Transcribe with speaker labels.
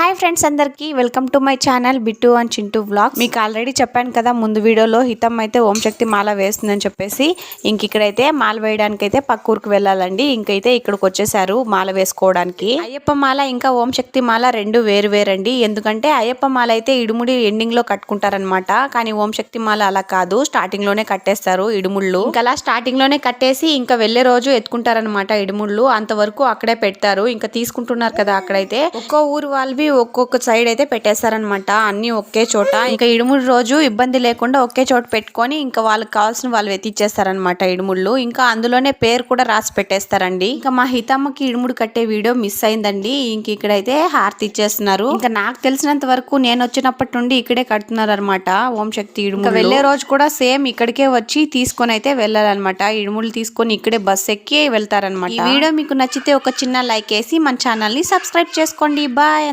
Speaker 1: Hi friends అందరికీ welcome to my channel Bittu and Chintu vlog మీకు already చెప్పాను కదా ముందు వీడియోలో హితం అయితే ఓం శక్తి మాల వేస్తుందని చెప్పేసి ఇంక ఇక్కడైతే మాల వేయడానికి అయితే పక్క ఊరికి వెళ్ళాలండి. ఇంకైతే ఇక్కడికి వచ్చేసారు మాల వేసుకోవడానికి. అయ్యప్ప మాల ఇంకా ఓం శక్తి మాల రెండు వేరు వేరండి. ఎందుకంటే అయ్యప్ప మాల అయితే ఇడుముడి ఎండింగ్లో కట్టుకుంటారనమాట కానీ ఓం శక్తి మాల అలా కాదు. స్టార్టింగ్లోనే కట్టేస్తారు ఇడుముళ్ళు. ఇంకా అలా స్టార్టింగ్లోనే కట్టేసి ఇంకా వెళ్ళే రోజు ఎత్తుకుంటారనమాట ఇడుముళ్ళు. అంతవరకు అక్కడే పెడతారు. ఇంకా తీసుకుంటున్నారు కదా అక్కడైతే. ఒక్కో ఊరు వాళ్ళవి ఒక్కొక్క సైడ్ అయితే పెట్టేస్తారనమాట అన్ని ఒకే చోట. ఇంకా ఇడుముడు రోజు ఇబ్బంది లేకుండా ఒకే చోట పెట్టుకొని ఇంకా వాళ్ళకి కావాల్సిన వాళ్ళు ఎత్తిచ్చేస్తారనమాట ఇడుముళ్ళు. ఇంకా అందులోనే పేరు కూడా రాసి పెట్టేస్తారండి. ఇంకా మా హితమ్మకి ఇడుముడు కట్టే వీడియో మిస్ అయిందండి. ఇంక ఇక్కడైతే హారతి ఇచ్చేస్తున్నారు. ఇంకా నాకు తెలిసినంత వరకు నేను వచ్చినప్పటి నుండి ఇక్కడే కడుతున్నారు అనమాట ఓం శక్తి ఇడుము వెళ్ళే రోజు కూడా సేమ్ ఇక్కడికే వచ్చి తీసుకొని అయితే వెళ్ళాలన్నమాట. ఇడుములు తీసుకొని ఇక్కడే బస్ ఎక్కి వెళ్తారనమాట వీడియో మీకు నచ్చితే ఒక చిన్న లైక్ వేసి మన ఛానల్ని సబ్స్క్రైబ్ చేసుకోండి. బాయ్